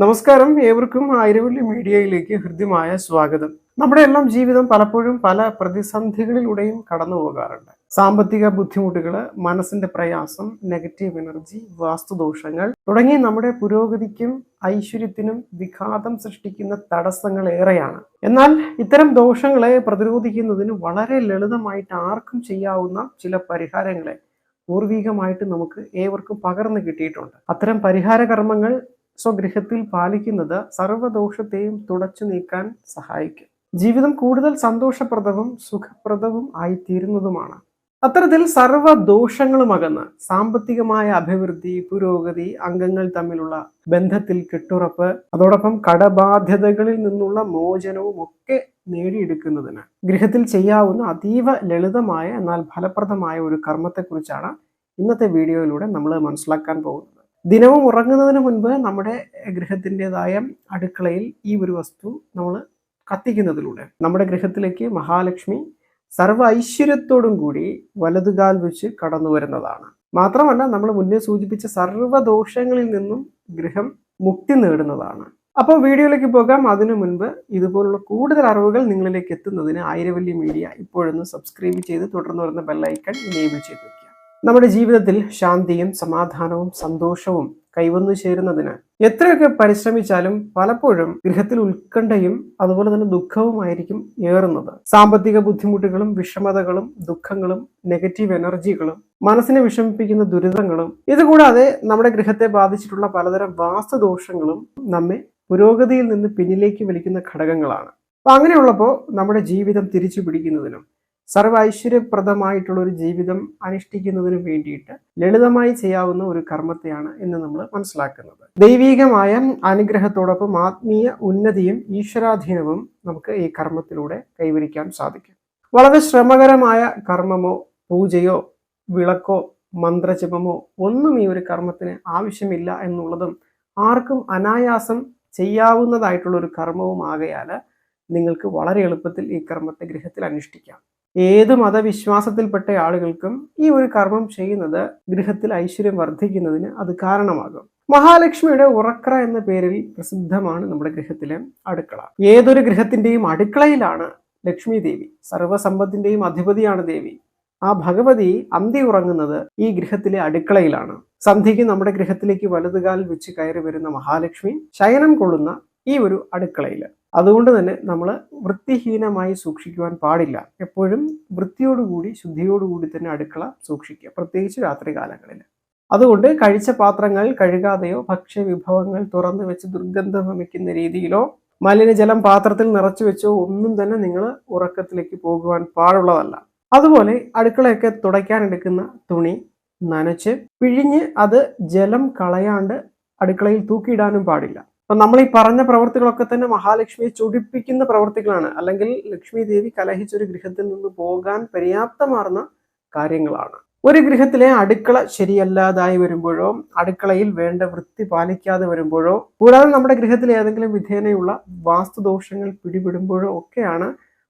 നമസ്കാരം. ഏവർക്കും ആയിരവല്ലി മീഡിയയിലേക്ക് ഹൃദ്യമായ സ്വാഗതം. നമ്മുടെ എല്ലാം ജീവിതം പലപ്പോഴും പല പ്രതിസന്ധികളിലൂടെയും കടന്നു പോകാറുണ്ട്. സാമ്പത്തിക ബുദ്ധിമുട്ടുകൾ മനസ്സിന്റെ പ്രയാസം നെഗറ്റീവ് എനർജി വാസ്തുദോഷങ്ങൾ തുടങ്ങി നമ്മുടെ പുരോഗതിക്കും ഐശ്വര്യത്തിനും വിഘാതം സൃഷ്ടിക്കുന്ന തടസ്സങ്ങൾ ഏറെയാണ്. എന്നാൽ ഇത്തരം ദോഷങ്ങളെ പ്രതിരോധിക്കുന്നതിന് വളരെ ലളിതമായിട്ട് ആർക്കും ചെയ്യാവുന്ന ചില പരിഹാരങ്ങളെ പൂർവികമായിട്ട് നമുക്ക് ഏവർക്കും പകർന്നു കിട്ടിയിട്ടുണ്ട്. അത്തരം പരിഹാര കർമ്മങ്ങൾ സ്വഗൃഹത്തിൽ പാലിക്കുന്നത് സർവദോഷത്തെയും തുടച്ചു നീക്കാൻ സഹായിക്കും. ജീവിതം കൂടുതൽ സന്തോഷപ്രദവും സുഖപ്രദവും ആയിത്തീരുന്നതുമാണ്. അത്തരത്തിൽ സർവ ദോഷങ്ങളും അകന്ന് സാമ്പത്തികമായ അഭിവൃദ്ധി പുരോഗതി അംഗങ്ങൾ തമ്മിലുള്ള ബന്ധത്തിൽ കെട്ടുറപ്പ് അതോടൊപ്പം കടബാധ്യതകളിൽ നിന്നുള്ള മോചനവും ഒക്കെ നേടിയെടുക്കുന്നതിന് ഗൃഹത്തിൽ ചെയ്യാവുന്ന അതീവ ലളിതമായ എന്നാൽ ഫലപ്രദമായ ഒരു കർമ്മത്തെക്കുറിച്ചാണ് ഇന്നത്തെ വീഡിയോയിലൂടെ നമ്മൾ മനസ്സിലാക്കാൻ പോകുന്നത്. ദിനവും ഉറങ്ങുന്നതിന് മുൻപ് നമ്മുടെ ഗൃഹത്തിന്റെതായ അടുക്കളയിൽ ഈ ഒരു വസ്തു നമ്മൾ കത്തിക്കുന്നതിലൂടെ നമ്മുടെ ഗൃഹത്തിലേക്ക് മഹാലക്ഷ്മി സർവ ഐശ്വര്യത്തോടും കൂടി വലതുകാൽ വെച്ച് കടന്നു വരുന്നതാണ്. മാത്രമല്ല നമ്മൾ മുന്നേ സൂചിപ്പിച്ച സർവദോഷങ്ങളിൽ നിന്നും ഗൃഹം മുക്തി നേടുന്നതാണ്. അപ്പോൾ വീഡിയോയിലേക്ക് പോകാം. അതിനു മുൻപ് ഇതുപോലുള്ള കൂടുതൽ അറിവുകൾ നിങ്ങളിലേക്ക് എത്തുന്നതിന് ആയിരവല്ലി മീഡിയ ഇപ്പോഴൊന്ന് സബ്സ്ക്രൈബ് ചെയ്ത് തുടർന്ന് വരുന്ന ബെല്ലൈക്കൺ ഇനേബിൾ ചെയ്ത് വെക്കുക. നമ്മുടെ ജീവിതത്തിൽ ശാന്തിയും സമാധാനവും സന്തോഷവും കൈവന്നു ചേരുന്നതിന് എത്രയൊക്കെ പരിശ്രമിച്ചാലും പലപ്പോഴും ഗൃഹത്തിൽ ഉത്കണ്ഠയും അതുപോലെ തന്നെ ദുഃഖവുമായിരിക്കും ഏറുന്നത്. സാമ്പത്തിക ബുദ്ധിമുട്ടുകളും വിഷമതകളും ദുഃഖങ്ങളും നെഗറ്റീവ് എനർജികളും മനസ്സിനെ വിഷമിപ്പിക്കുന്ന ദുരിതങ്ങളും ഇതുകൂടാതെ നമ്മുടെ ഗൃഹത്തെ ബാധിച്ചിട്ടുള്ള പലതരം വാസ്തുദോഷങ്ങളും നമ്മെ പുരോഗതിയിൽ നിന്ന് പിന്നിലേക്ക് വലിക്കുന്ന ഘടകങ്ങളാണ്. അപ്പൊ അങ്ങനെയുള്ളപ്പോൾ നമ്മുടെ ജീവിതം തിരിച്ചു പിടിക്കുന്നതിനും സർവ ഐശ്വര്യപ്രദമായിട്ടുള്ള ഒരു ജീവിതം അനുഷ്ഠിക്കുന്നതിന് വേണ്ടിയിട്ട് ലളിതമായി ചെയ്യാവുന്ന ഒരു കർമ്മത്തെയാണ് എന്ന് നമ്മൾ മനസ്സിലാക്കുന്നത്. ദൈവീകമായ അനുഗ്രഹത്തോടൊപ്പം ആത്മീയ ഉന്നതിയും ഈശ്വരാധീനവും നമുക്ക് ഈ കർമ്മത്തിലൂടെ കൈവരിക്കാൻ സാധിക്കും. വളരെ ശ്രമകരമായ കർമ്മമോ പൂജയോ വിളക്കോ മന്ത്രജപമോ ഒന്നും ഈ ഒരു കർമ്മത്തിന് ആവശ്യമില്ല എന്നുള്ളതും ആർക്കും അനായാസം ചെയ്യാവുന്നതായിട്ടുള്ള ഒരു കർമ്മവും ആകയാൽ നിങ്ങൾക്ക് വളരെ എളുപ്പത്തിൽ ഈ കർമ്മത്തെ ഗൃഹത്തിൽ അനുഷ്ഠിക്കാം. ഏത് മതവിശ്വാസത്തിൽപ്പെട്ട ആളുകൾക്കും ഈ ഒരു കർമ്മം ചെയ്യുന്നത് ഗൃഹത്തിൽ ഐശ്വര്യം വർദ്ധിക്കുന്നതിന് അത് കാരണമാകും. മഹാലക്ഷ്മിയുടെ ഉറക്ര എന്ന പേരിൽ പ്രസിദ്ധമാണ് നമ്മുടെ ഗൃഹത്തിലെ അടുക്കള. ഏതൊരു ഗൃഹത്തിന്റെയും അടുക്കളയിലാണ് ലക്ഷ്മി ദേവി. സർവസമ്പത്തിന്റെയും അധിപതിയാണ് ദേവി. ആ ഭഗവതി അന്തി ഉറങ്ങുന്നത് ഈ ഗൃഹത്തിലെ അടുക്കളയിലാണ്. സന്ധ്യയ്ക്ക് നമ്മുടെ ഗൃഹത്തിലേക്ക് വലതുകാൽ വെച്ച് കയറി വരുന്ന മഹാലക്ഷ്മി ശയനം കൊള്ളുന്ന ഈ ഒരു അടുക്കളയിൽ അതുകൊണ്ട് തന്നെ നമ്മൾ വൃത്തിഹീനമായി സൂക്ഷിക്കുവാൻ പാടില്ല. എപ്പോഴും വൃത്തിയോടുകൂടി ശുദ്ധിയോടുകൂടി തന്നെ അടുക്കള സൂക്ഷിക്കുക പ്രത്യേകിച്ച് രാത്രി കാലങ്ങളിൽ. അതുകൊണ്ട് കഴിച്ച പാത്രങ്ങൾ കഴുകാതെയോ ഭക്ഷ്യവിഭവങ്ങൾ തുറന്നു വെച്ച് ദുർഗന്ധം വമിക്കുന്ന രീതിയിലോ മലിനജലം പാത്രത്തിൽ നിറച്ചു വെച്ചോ ഒന്നും തന്നെ നിങ്ങൾ ഉറക്കത്തിലേക്ക് പോകുവാൻ പാടുള്ളതല്ല. അതുപോലെ അടുക്കളയൊക്കെ തുടയ്ക്കാൻ എടുക്കുന്ന തുണി നനച്ച് പിഴിഞ്ഞ് അത് ജലം കളയാണ്ട് അടുക്കളയിൽ തൂക്കിയിടാനും പാടില്ല. അപ്പൊ നമ്മൾ ഈ പറഞ്ഞ പ്രവർത്തികളൊക്കെ തന്നെ മഹാലക്ഷ്മിയെ ചൊടിപ്പിക്കുന്ന പ്രവർത്തികളാണ് അല്ലെങ്കിൽ ലക്ഷ്മി ദേവി കലഹിച്ചൊരു ഗൃഹത്തിൽ നിന്ന് പോകാൻ പര്യാപ്തമാർന്ന കാര്യങ്ങളാണ്. ഒരു ഗൃഹത്തിലെ അടുക്കള ശരിയല്ലാതായി വരുമ്പോഴോ അടുക്കളയിൽ വേണ്ട വൃത്തി പാലിക്കാതെ വരുമ്പോഴോ കൂടാതെ നമ്മുടെ ഗൃഹത്തിൽ ഏതെങ്കിലും വിധേനയുള്ള വാസ്തുദോഷങ്ങൾ പിടിപെടുമ്പോഴോ ഒക്കെയാണ്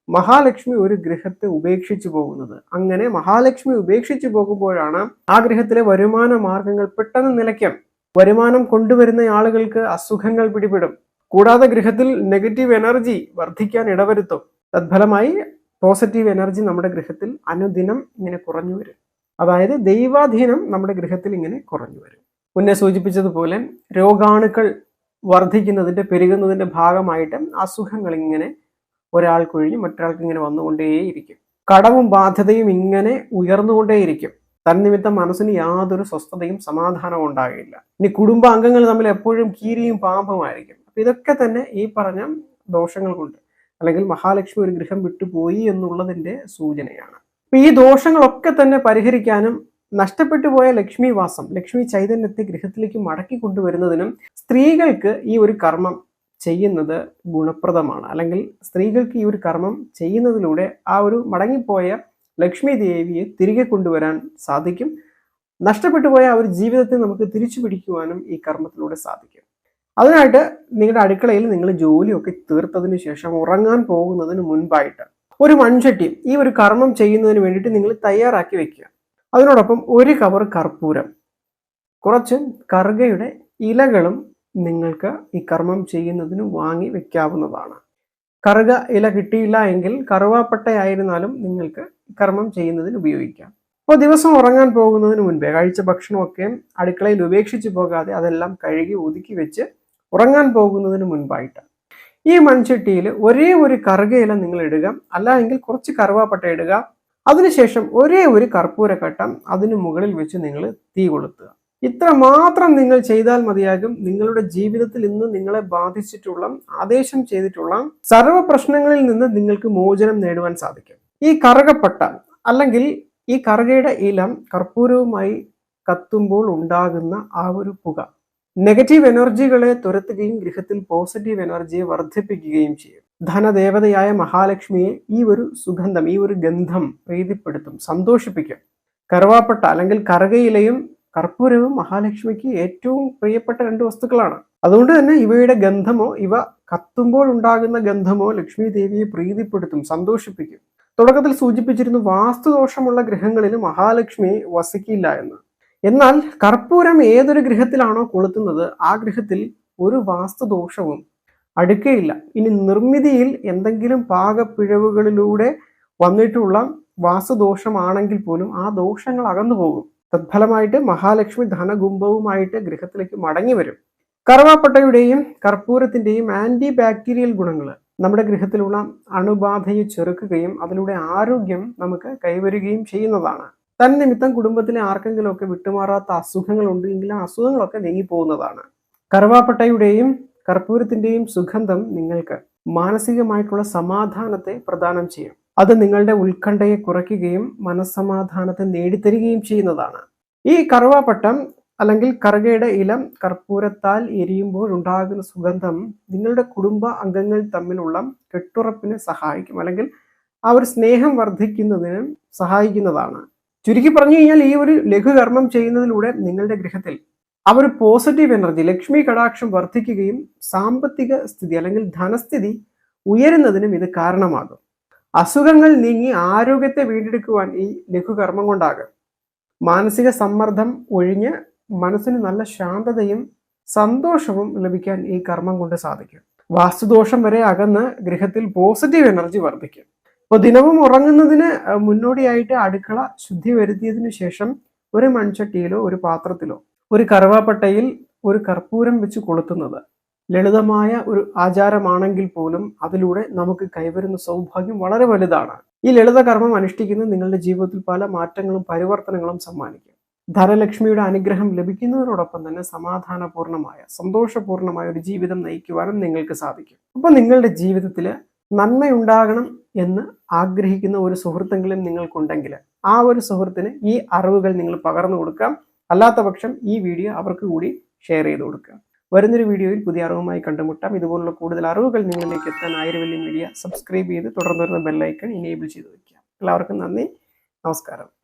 മഹാലക്ഷ്മി ഒരു ഗൃഹത്തെ ഉപേക്ഷിച്ചു പോകുന്നത്. അങ്ങനെ മഹാലക്ഷ്മി ഉപേക്ഷിച്ചു പോകുമ്പോഴാണ് ആ ഗൃഹത്തിലെ വരുമാന മാർഗങ്ങൾ പെട്ടെന്ന് നിലയ്ക്കും. വരുമാനം കൊണ്ടുവരുന്ന ആളുകൾക്ക് അസുഖങ്ങൾ പിടിപെടും. കൂടാതെ ഗൃഹത്തിൽ നെഗറ്റീവ് എനർജി വർദ്ധിക്കാൻ ഇടവരുത്തും. തത്ഫലമായി പോസിറ്റീവ് എനർജി നമ്മുടെ ഗൃഹത്തിൽ അനുദിനം ഇങ്ങനെ കുറഞ്ഞു വരും. അതായത് ദൈവാധീനം നമ്മുടെ ഗൃഹത്തിൽ ഇങ്ങനെ കുറഞ്ഞു വരും. മുന്നേ സൂചിപ്പിച്ചതുപോലെ രോഗാണുക്കൾ വർദ്ധിക്കുന്നതിന്റെ പെരുകുന്നതിന്റെ ഭാഗമായിട്ട് അസുഖങ്ങൾ ഇങ്ങനെ ഒരാൾക്കൊഴിഞ്ഞ് മറ്റൊരാൾക്ക് ഇങ്ങനെ വന്നുകൊണ്ടേയിരിക്കും. കടവും ബാധ്യതയും ഇങ്ങനെ ഉയർന്നുകൊണ്ടേയിരിക്കും. തന്നിമിത്തം മനസ്സിന് യാതൊരു സ്വസ്ഥതയും സമാധാനവും ഉണ്ടാകില്ല. ഇനി കുടുംബാംഗങ്ങൾ തമ്മിൽ എപ്പോഴും കീരിയും പാമ്പുമായിരിക്കും അപ്പൊ ഇതൊക്കെ തന്നെ ഈ പറഞ്ഞ ദോഷങ്ങൾ കൊണ്ട് അല്ലെങ്കിൽ മഹാലക്ഷ്മി ഒരു ഗൃഹം വിട്ടുപോയി എന്നുള്ളതിന്റെ സൂചനയാണ്. അപ്പൊ ഈ ദോഷങ്ങളൊക്കെ തന്നെ പരിഹരിക്കാനും നഷ്ടപ്പെട്ടു പോയ ലക്ഷ്മി വാസം ലക്ഷ്മി ചൈതന്യത്തെ ഗൃഹത്തിലേക്ക് മടക്കി കൊണ്ടുവരുന്നതിനും സ്ത്രീകൾക്ക് ഈ ഒരു കർമ്മം ചെയ്യുന്നത് ഗുണപ്രദമാണ്. അല്ലെങ്കിൽ സ്ത്രീകൾക്ക് ഈ ഒരു കർമ്മം ചെയ്യുന്നതിലൂടെ ആ ഒരു മടങ്ങിപ്പോയ ലക്ഷ്മി ദേവിയെ തിരികെ കൊണ്ടുവരാൻ സാധിക്കും. നഷ്ടപ്പെട്ടു പോയ ഒരു ജീവിതത്തെ നമുക്ക് തിരിച്ചു പിടിക്കുവാനും ഈ കർമ്മത്തിലൂടെ സാധിക്കും. അതിനായിട്ട് നിങ്ങളുടെ അടുക്കളയിൽ നിങ്ങൾ ജോലിയൊക്കെ തീർത്തതിന് ശേഷം ഉറങ്ങാൻ പോകുന്നതിന് മുൻപായിട്ട് ഒരു മൺചട്ടി ഈ ഒരു കർമ്മം ചെയ്യുന്നതിന് വേണ്ടിയിട്ട് നിങ്ങൾ തയ്യാറാക്കി വെക്കുക. അതിനോടൊപ്പം ഒരു കവർ കർപ്പൂരം. കുറച്ച് കറുകയുടെ ഇലകളും നിങ്ങൾക്ക് ഈ കർമ്മം ചെയ്യുന്നതിന് വാങ്ങി വെക്കാവുന്നതാണ്. കറുക ഇല കിട്ടിയില്ല എങ്കിൽ കറുവാപ്പട്ടയായിരുന്നാലും നിങ്ങൾക്ക് കർമ്മം ചെയ്യുന്നതിന് ഉപയോഗിക്കാം. അപ്പോൾ ദിവസം ഉറങ്ങാൻ പോകുന്നതിന് മുൻപേ കഴിച്ച ഭക്ഷണമൊക്കെ അടുക്കളയിൽ ഉപേക്ഷിച്ച് പോകാതെ അതെല്ലാം കഴുകി ഒതുക്കി വെച്ച് ഉറങ്ങാൻ പോകുന്നതിന് മുൻപായിട്ട് ഈ മൺചട്ടിയിൽ ഒരേ ഒരു കറുകയില നിങ്ങൾ ഇടുക. അല്ല എങ്കിൽ കുറച്ച് കറുവാപ്പട്ട ഇടുക. അതിനുശേഷം ഒരേ ഒരു കർപ്പൂരക്കട്ടം അതിന് മുകളിൽ വെച്ച് നിങ്ങൾ തീ കൊളുത്തുക. ഇത്ര മാത്രം നിങ്ങൾ ചെയ്താൽ മതിയാകും. നിങ്ങളുടെ ജീവിതത്തിൽ ഇന്ന് നിങ്ങളെ ബാധിച്ചിട്ടുള്ള ആദേശം ചെയ്തിട്ടുള്ള സർവ പ്രശ്നങ്ങളിൽ നിന്ന് നിങ്ങൾക്ക് മോചനം നേടുവാൻ സാധിക്കും. ഈ കറകപ്പെട്ട അല്ലെങ്കിൽ ഈ കറുകയുടെ ഇലം കർപ്പൂരവുമായി കത്തുമ്പോൾ ഉണ്ടാകുന്ന ആ ഒരു പുക നെഗറ്റീവ് എനർജികളെ തുരത്തുകയും ഗൃഹത്തിൽ പോസിറ്റീവ് എനർജിയെ വർദ്ധിപ്പിക്കുകയും ചെയ്യും. ധനദേവതയായ മഹാലക്ഷ്മിയെ ഈ ഒരു സുഗന്ധം ഈ ഒരു ഗന്ധം പ്രീതിപ്പെടുത്തും സന്തോഷിപ്പിക്കും. കറുവാപ്പട്ട അല്ലെങ്കിൽ കറുകയിലയും കർപ്പൂരവും മഹാലക്ഷ്മിക്ക് ഏറ്റവും പ്രിയപ്പെട്ട രണ്ട് വസ്തുക്കളാണ്. അതുകൊണ്ട് തന്നെ ഇവയുടെ ഗന്ധമോ ഇവ കത്തുമ്പോൾ ഉണ്ടാകുന്ന ഗന്ധമോ ലക്ഷ്മി ദേവിയെ പ്രീതിപ്പെടുത്തും സന്തോഷിപ്പിക്കും. തുടക്കത്തിൽ സൂചിപ്പിച്ചിരുന്നു വാസ്തുദോഷമുള്ള ഗ്രഹങ്ങളിൽ മഹാലക്ഷ്മി വസിക്കില്ല എന്ന്. എന്നാൽ കർപ്പൂരം ഏതൊരു ഗൃഹത്തിലാണോ കൊളുത്തുന്നത് ആ ഗൃഹത്തിൽ ഒരു വാസ്തുദോഷവും അടുക്കയില്ല. ഇനി നിർമ്മിതിയിൽ എന്തെങ്കിലും പാകപ്പിഴവുകളിലൂടെ വന്നിട്ടുള്ള വാസ്തുദോഷമാണെങ്കിൽ പോലും ആ ദോഷങ്ങൾ അകന്നു പോകും തത്ഫലമായിട്ട് മഹാലക്ഷ്മി ധനകുംഭവുമായിട്ട് ഗൃഹത്തിലേക്ക് മടങ്ങി വരും. കറുവാപ്പട്ടയുടെയും കർപ്പൂരത്തിന്റെയും ആന്റി ബാക്ടീരിയൽ ഗുണങ്ങൾ നമ്മുടെ ഗൃഹത്തിലുള്ള അണുബാധയെ ചെറുക്കുകയും അതിലൂടെ ആരോഗ്യം നമുക്ക് കൈവരുകയും ചെയ്യുന്നതാണ്. തന്നിമിത്തം കുടുംബത്തിലെ ആർക്കെങ്കിലും ഒക്കെ വിട്ടുമാറാത്ത അസുഖങ്ങൾ ഉണ്ടെങ്കിൽ ആ അസുഖങ്ങളൊക്കെ നീങ്ങിപ്പോകുന്നതാണ്. കറുവാപ്പട്ടയുടെയും കർപ്പൂരത്തിന്റെയും സുഗന്ധം നിങ്ങൾക്ക് മാനസികമായിട്ടുള്ള സമാധാനത്തെ പ്രദാനം ചെയ്യും. അത് നിങ്ങളുടെ ഉത്കണ്ഠയെ കുറയ്ക്കുകയും മനസ്സമാധാനത്തെ നേടിത്തരികയും ചെയ്യുന്നതാണ്. ഈ കറുവാപ്പട്ടം അല്ലെങ്കിൽ കറുകയുടെ ഇലം കർപ്പൂരത്താൽ എരിയുമ്പോൾ ഉണ്ടാകുന്ന സുഗന്ധം നിങ്ങളുടെ കുടുംബ അംഗങ്ങൾ തമ്മിലുള്ള കെട്ടുറപ്പിനെ സഹായിക്കും അല്ലെങ്കിൽ ആ ഒരു സ്നേഹം വർദ്ധിക്കുന്നതിന് സഹായിക്കുന്നതാണ്. ചുരുക്കി പറഞ്ഞു കഴിഞ്ഞാൽ ഈ ഒരു ലഘുകർമ്മം ചെയ്യുന്നതിലൂടെ നിങ്ങളുടെ ഗൃഹത്തിൽ ആ ഒരു പോസിറ്റീവ് എനർജി ലക്ഷ്മി കടാക്ഷം വർദ്ധിക്കുകയും സാമ്പത്തിക സ്ഥിതി അല്ലെങ്കിൽ ധനസ്ഥിതി ഉയരുന്നതിനും ഇത് കാരണമാകും. അസുഖങ്ങൾ നീങ്ങി ആരോഗ്യത്തെ വീണ്ടെടുക്കുവാൻ ഈ ലഘുകർമ്മം കൊണ്ടാകും. മാനസിക സമ്മർദ്ദം ഒഴിഞ്ഞ് മനസ്സിന് നല്ല ശാന്തതയും സന്തോഷവും ലഭിക്കാൻ ഈ കർമ്മം കൊണ്ട് സാധിക്കും. വാസ്തുദോഷം വരെ അകന്ന് ഗൃഹത്തിൽ പോസിറ്റീവ് എനർജി വർദ്ധിക്കും. അപ്പോൾ ദിനവും ഉറങ്ങുന്നതിന് മുന്നോടിയായിട്ട് അടുക്കള ശുദ്ധി വരുത്തിയതിനു ശേഷം ഒരു മൺചട്ടിയിലോ ഒരു പാത്രത്തിലോ ഒരു കറുവാപ്പട്ടയിൽ ഒരു കർപ്പൂരം വെച്ച് കൊളുത്തുന്നത് ലളിതമായ ഒരു ആചാരമാണെങ്കിൽ പോലും അതിലൂടെ നമുക്ക് കൈവരുന്ന സൗഭാഗ്യം വളരെ വലുതാണ്. ഈ ലളിത കർമ്മം അനുഷ്ഠിക്കുന്നത് നിങ്ങളുടെ ജീവിതത്തിൽ പല മാറ്റങ്ങളും പരിവർത്തനങ്ങളും സമ്മാനിക്കും. ധനലക്ഷ്മിയുടെ അനുഗ്രഹം ലഭിക്കുന്നതിനോടൊപ്പം തന്നെ സമാധാനപൂർണമായ സന്തോഷപൂർണമായ ഒരു ജീവിതം നയിക്കുവാനും നിങ്ങൾക്ക് സാധിക്കും. അപ്പോൾ നിങ്ങളുടെ ജീവിതത്തിൽ നന്മയുണ്ടാകണം എന്ന് ആഗ്രഹിക്കുന്ന ഒരു സുഹൃത്തെങ്കിലും നിങ്ങൾക്കുണ്ടെങ്കിൽ ആ ഒരു സുഹൃത്തിന് ഈ അറിവുകൾ നിങ്ങൾ പകർന്നു കൊടുക്കാം. അല്ലാത്ത പക്ഷം ഈ വീഡിയോ അവർക്ക് കൂടി ഷെയർ ചെയ്ത് കൊടുക്കുക വരുന്നൊരു വീഡിയോയിൽ പുതിയ അറിവുമായി കണ്ടുമുട്ടാം. ഇതുപോലുള്ള കൂടുതൽ അറിവുകൾ നിങ്ങളിലേക്ക് എത്താൻ ആയിരവല്യം മീഡിയ സബ്സ്ക്രൈബ് ചെയ്ത് തുടർന്ന് വരുന്ന ബെല്ലൈക്കൺ ഇനേബിൾ ചെയ്ത് വയ്ക്കുക എല്ലാവർക്കും നന്ദി. നമസ്കാരം.